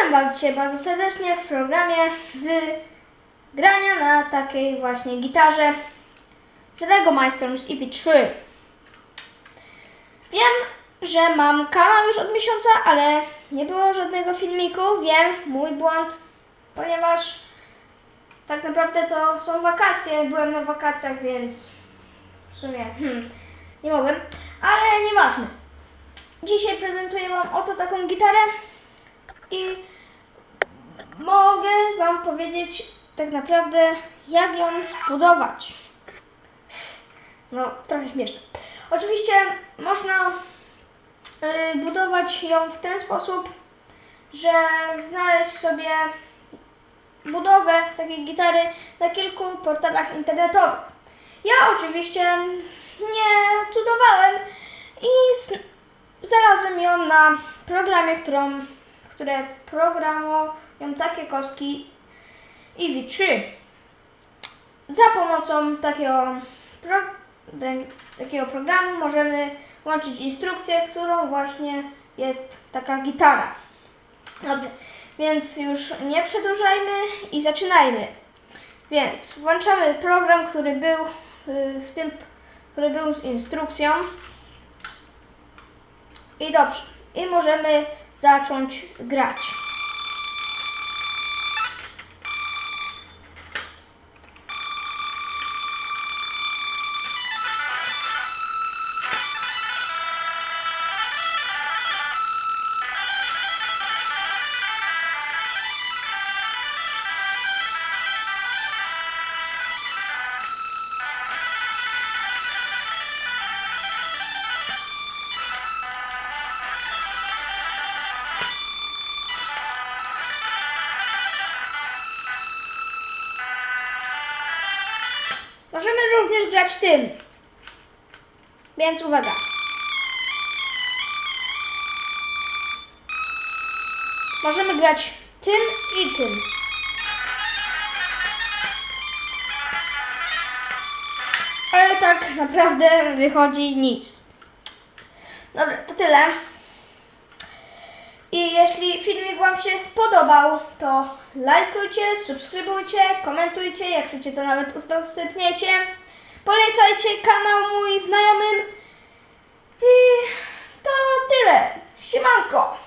Witam Was dzisiaj bardzo serdecznie w programie z grania na takiej właśnie gitarze z Lego Mindstorms EV3. Wiem, że mam kanał już od miesiąca, ale nie było żadnego filmiku. Wiem, mój błąd, ponieważ tak naprawdę to są wakacje. Byłem na wakacjach, więc w sumie hmm, nie mogłem, ale nieważne. Dzisiaj prezentuję Wam oto taką gitarę i mogę Wam powiedzieć tak naprawdę, jak ją zbudować. No, trochę śmieszne. Oczywiście można y, budować ją w ten sposób, że znaleźć sobie budowę takiej gitary na kilku portalach internetowych. Ja oczywiście nie cudowałem i znalazłem ją na programie, którą, które programują takie kostki EV3. Za pomocą takiego, pro, takiego programu możemy łączyć instrukcję, którą właśnie jest taka gitara. Dobrze, więc już nie przedłużajmy i zaczynajmy. Więc włączamy program, który był y, w tym, który był z instrukcją. I dobrze, i możemy zacząć grać. Możemy również grać tym. Więc uwaga. Możemy grać tym i tym. Ale tak naprawdę wychodzi nic. Dobra, to tyle. Filmik Wam się spodobał, to lajkujcie, subskrybujcie, komentujcie, jak chcecie to nawet udostępniajcie. Polecajcie kanał mój znajomym. I to tyle. Siemanko!